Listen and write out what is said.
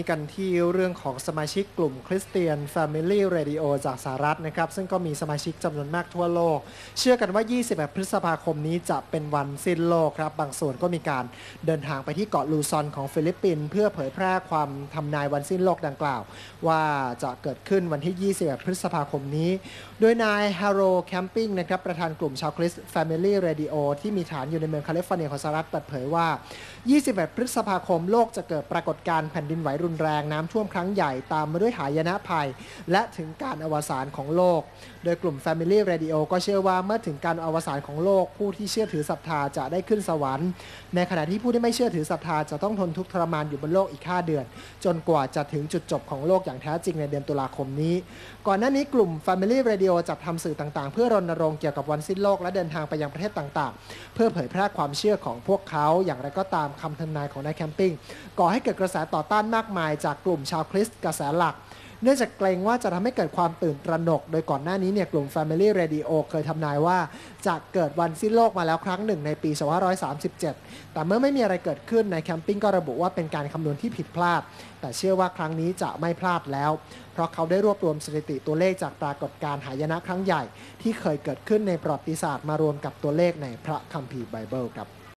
นี้กันที่เรื่องของสมาชิกกลุ่มคริสเตียน Family Radio จากสหรัฐนะครับ ซึ่งก็มีสมาชิกจำนวนมากทั่วโลก เชื่อกันว่า21พฤษภาคมนี้จะเป็นวันสิ้นโลกครับ บางส่วนก็มีการเดินทางไปที่เกาะลูซอนของฟิลิปปินส์เพื่อเผยแพร่ความทำนายวันสิ้นโลกดังกล่าว ว่าจะเกิดขึ้นวันที่21พฤษภาคมนี้ โดยนายฮาร์โรแคมปิงนะครับประธานกลุ่มชาวคริสต์ Family Radio ที่มีฐานอยู่ในเมืองแคลิฟอร์เนียของสหรัฐเปิดเผยว่า21พฤษภาคมโลกจะเกิดปรากฏการณ์แผ่นดินไหวรุนแรงน้ำท่วมครั้งใหญ่ตามมาด้วยหายนะภัย และถึงการอวสานของโลก โดยกลุ่ม Family Radio ก็เชื่อว่าเมื่อถึงการอวสานของโลก ผู้ที่เชื่อถือศรัทธาจะได้ขึ้นสวรรค์ ในขณะที่ผู้ที่ไม่เชื่อถือศรัทธาจะต้องทนทุกข์ทรมานอยู่บนโลกอีก 5 เดือน จนกว่าจะถึงจุดจบของโลกอย่างแท้จริงในเดือนตุลาคมนี้ ก่อนหน้านี้กลุ่ม Family Radio จัดทำสื่อต่างๆ เพื่อรณรงค์เกี่ยวกับวันสิ้นโลกและเดินทางไปยังประเทศต่างๆ เพื่อเผยแพร่ความเชื่อของพวกเขาอย่างไรก็ตามคำทำนายของนายแคมปิ้งก่อให้เกิดกระแสต่อต้านมากมายจากกลุ่มชาวคริสต์กระแสหลัก เนื่องจากเกรงว่าจะทำให้เกิดความตื่นตระหนก โดยก่อนหน้านี้เนี่ยกลุ่ม Family Radio เคยทำนายว่า จะเกิดวันสิ้นโลกมาแล้วครั้งหนึ่งในปี 2537 แต่เมื่อไม่มีอะไรเกิดขึ้นในแคมปิ้งก็ระบุว่าเป็นการคำนวณที่ผิดพลาด แต่เชื่อว่าครั้งนี้จะไม่พลาดแล้ว เพราะเขาได้รวบรวมสถิติตัวเลขจากปรากฏการณ์หายนะครั้งใหญ่ ที่เคยเกิดขึ้นในประวัติศาสตร์มารวมกับตัวเลขในพระคัมภีร์ไบเบิลครับ